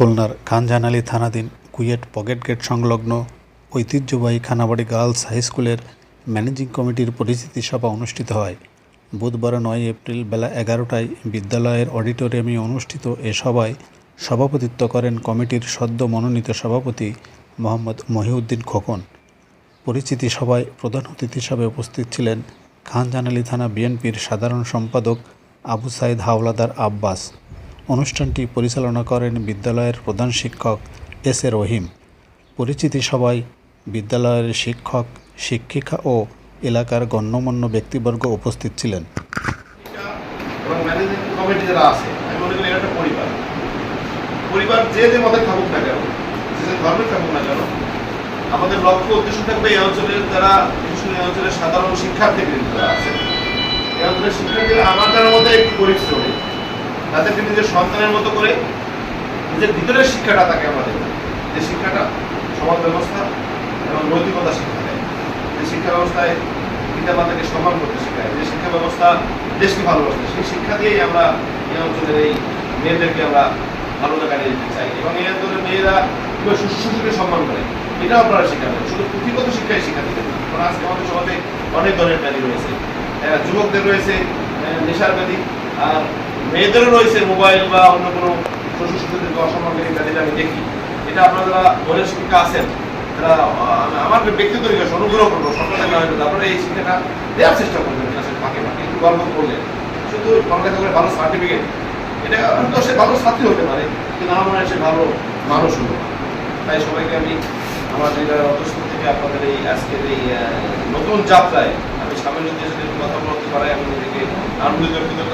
খুলনার খানজানালি থানাধীন KUET pocket gate সংলগ্ন ঐতিহ্যবাহী খানাবাড়ি গার্লস হাই স্কুলের ম্যানেজিং কমিটির পরিচিতি সভা অনুষ্ঠিত হয়। বুধবার নয় এপ্রিল বেলা এগারোটায় বিদ্যালয়ের অডিটোরিয়ামে অনুষ্ঠিত এ সভায় সভাপতিত্ব করেন কমিটির সদ্য মনোনীত সভাপতি মোহাম্মদ মহিউদ্দিন খোকন। পরিচিতি সভায় প্রধান অতিথি হিসাবে উপস্থিত ছিলেন খানজানালি থানা বিএনপির সাধারণ সম্পাদক আবু সাইদ হাওলাদার আব্বাস। অনুষ্ঠানটি পরিচালনা করেন বিদ্যালয়ের প্রধান শিক্ষক এস এ রহিম। পরিচিতি সবাই বিদ্যালয়ের শিক্ষক, শিক্ষিকা ও এলাকার গণ্যমান্য ব্যক্তিবর্গ উপস্থিত ছিলেন। পরিবার। যে যে মতে থাকুক না কেন, যে ধর্মের থাকুক না কেন, আমাদের লক্ষ্য উদ্দেশ্য থাকবে এই অঞ্চলের যারা বিশেষ এই অঞ্চলের সাধারণ শিক্ষার্থীবৃন্দ যারা আছে, এই অঞ্চলের শিক্ষার্থীরা আমার জানার মধ্যে একটু পরিশ্রমী। তাদেরকে নিজের সন্তানের মতো করে নিজের ভিতরের শিক্ষাটা তাকে আমাদের যে শিক্ষাটা সমাজ ব্যবস্থা এবং নৈতিকতা শিক্ষা দেয়। যে শিক্ষা ব্যবস্থায় পিতা মাতাকে সম্মান করতে শেখায়। যে শিক্ষা ব্যবস্থা দেশকে ভালোবাসে সেই শিক্ষা দিয়েই আমরা এই অঞ্চলের এই মেয়েদেরকে আমরা ভালো জায়গা নিয়ে যেতে চাই। এবং এই অঞ্চলের মেয়েরা শিশু শিশুকে সম্মান করে, এটাও আপনারা শেখাবেন শুধু পুঁথিগত শিক্ষায় দিবেন না। কারণ আজকে আমাদের সমাজে অনেক ধরনের ব্যাধি রয়েছে। যুবকদের রয়েছে নেশার ব্যাধি আর মেয়েদেরও রয়েছে মোবাইল বা অন্য কোনো শিশু শিশুদেরকে অসম্মানকারী ব্যাধিটা আমি দেখি। এটা আপনারা বনের শিক্ষা আছেন আমার ব্যক্তিগত জিজ্ঞাসা অনুগ্রহ করব সরকার হলে আপনারা এই শিক্ষাটা দেওয়ার চেষ্টা করবেন ক্লাসের ফাঁকে ফাঁকে একটু গল্প করলেন শুধু পড়ালেখা করে ভালো সার্টিফিকেট এটা হয়তো সে ভালো ছাত্রী হতে পারে, কিন্তু আমার মনে হয় সে ভালো মানুষ না। তাই সবাইকে আমি, আমার অন্তঃস্থল থেকে আপনাদের এই আজকের এই নতুন যাত্রায় আমি সামনে এসে কথা বলতে পারাই, আমি নিজেকে আনন্দিত, কৃতজ্ঞ